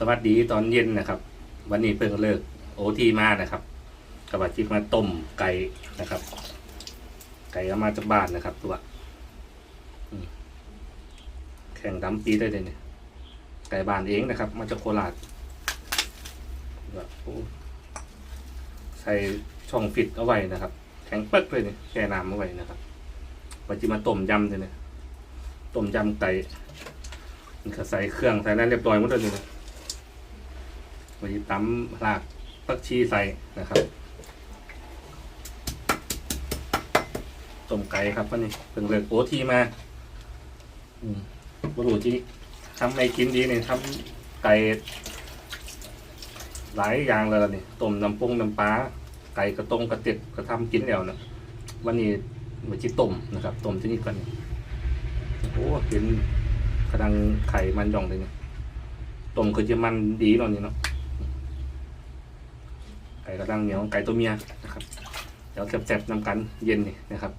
สวัสดีตอนเย็นนะครับ วันนี้เพิ่งเลิกโอทีมานะครับกบว่าจิมาต้มไก่นะครับ ไก่เอามาจากบ้านนะครับ ตัวแข่งดำปีได้เลยเนี่ยไก่บ้านเองนะครับ มาจากโคราชแบบใส่ช่องฟิตเอาไว้นะครับแข็งเปิ๊กเลยเนี่ยแช่น้ำเอาไว้นะครับว่าจิมาต้มยำเลยเนี่ยต้มยำไก่มันก็ใส่เครื่องใส่อะไรเรียบร้อยหมดเลยเนี่ย วันนี้ตำรากปักชีใส่นะครับต้มไก่ครับวันนี้เพิ่งเลิกโอทีมาบรูที่ทำไม่กินดีเนี่ยทำไก่ หลายอย่างเลยล่ะนี่ต้มน้ำปงน้ำปลาไก่กระตงกระเต็ดกระทำกินแล้วนะวันนี้มาจิต้มนะครับต้มที่นี่ก่อนนี่โอ้เห็นกระดังไข่มันย่องเลยเนี่ยต้มคือจะมันดีเนาะนี่เนาะ ไก่กระดังเหนียวไก่ตัวเมียนะครับเดี๋ยวแซ่บๆนำกันเย็นนี่นะครับ